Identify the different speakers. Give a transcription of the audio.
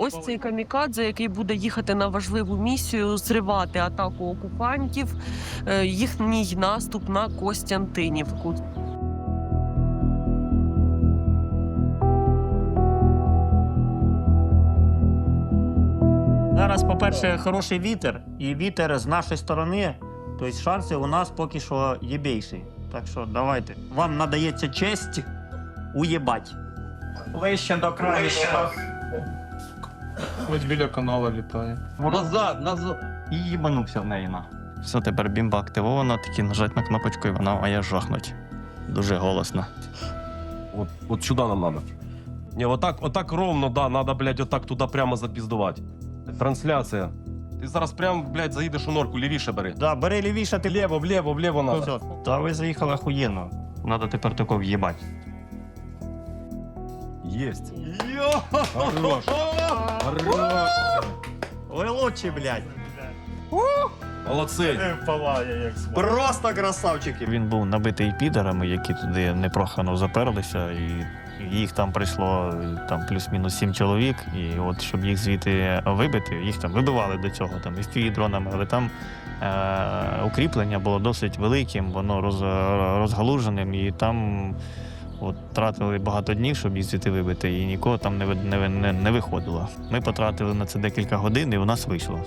Speaker 1: ось цей камікадзе, який буде їхати на важливу місію, зривати атаку окупантів, е, їхній наступ на Костянтинівку.
Speaker 2: Зараз, по-перше, хороший вітер, і вітер з нашої сторони, тобто шанси у нас поки що є більші. Так що давайте. Вам надається честь уєбать. Ближче до краю.
Speaker 3: Ось біля канала літає.
Speaker 4: Назад, назад.
Speaker 2: І їбанувся в неї на.
Speaker 5: Все, тепер бімба активована, тільки нажать на кнопочку і вона має жахнуть. Дуже голосно.
Speaker 4: Вот, вот сюда нам надо. Не, вот так, вот так ровно, да, надо, блядь, вот так туди прямо запіздувати. Трансляція. Ти зараз прям, блядь, заїдеш у норку, лівіше бери.
Speaker 2: Да, бери лівіше, ти
Speaker 4: Вліво, вліво, вліво надо.
Speaker 2: Та ви заїхали охуєнно.
Speaker 5: Надо тепер тако в'їбать.
Speaker 4: Єсть. Хорош.
Speaker 2: Ви лучші, блядь.
Speaker 4: Молодці.
Speaker 2: Просто красавчики.
Speaker 5: Він був набитий підарами, які туди непрохано заперлися, і їх там прийшло е, там плюс-мінус сім чоловік. І от щоб їх звідти вибити, їх там вибивали до цього там із і дронами, але там е- укріплення було досить великим, воно роз, розгалуженим, і там от, тратили багато днів, щоб їх звідти вибити, і нікого там не, не, не, не виходило. Ми потратили на це декілька годин, і у нас вийшло.